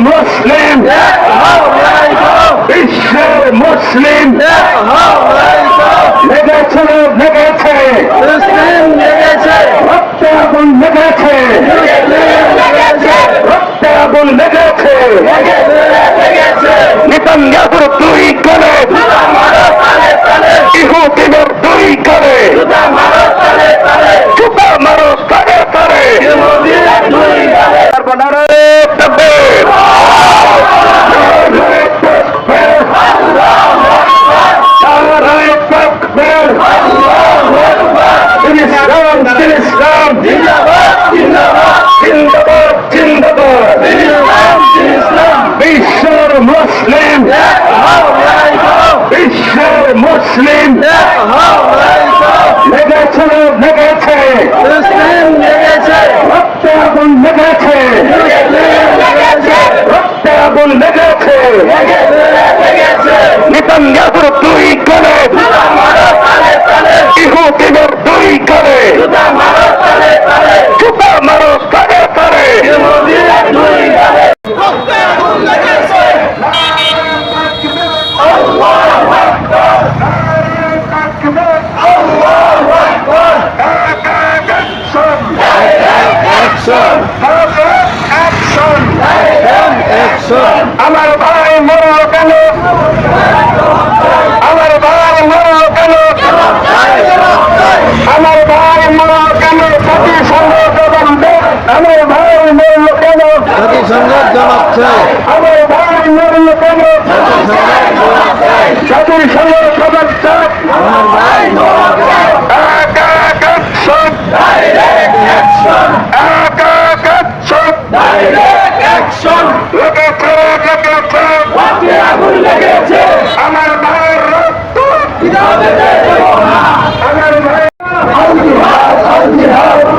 মুসলিম বিশ্বের মুসলিম লেগেছে লেগেছে লেগেছে নিতান্যাহুর দুই করে ইহুদিনের মুসলিম লেগেছে লেগেছে রক্তে আগুন লেগেছে রক্তে আগুন লেগেছে নিতান্যাহুর দুই করে ইহুদিনের দুই করে জুতা মারো তারে তারে আমার ভাই মরো কেন? আমার ভাই মরো কেন? আমার ভাই মরো কেন? জাতি সংঘ জবাবে আমার ভাই মরলো কেন? জাতিসংঘের জবাব চাই আমার ভাই মরলো কেন? জাতির সংঘ আমার Ao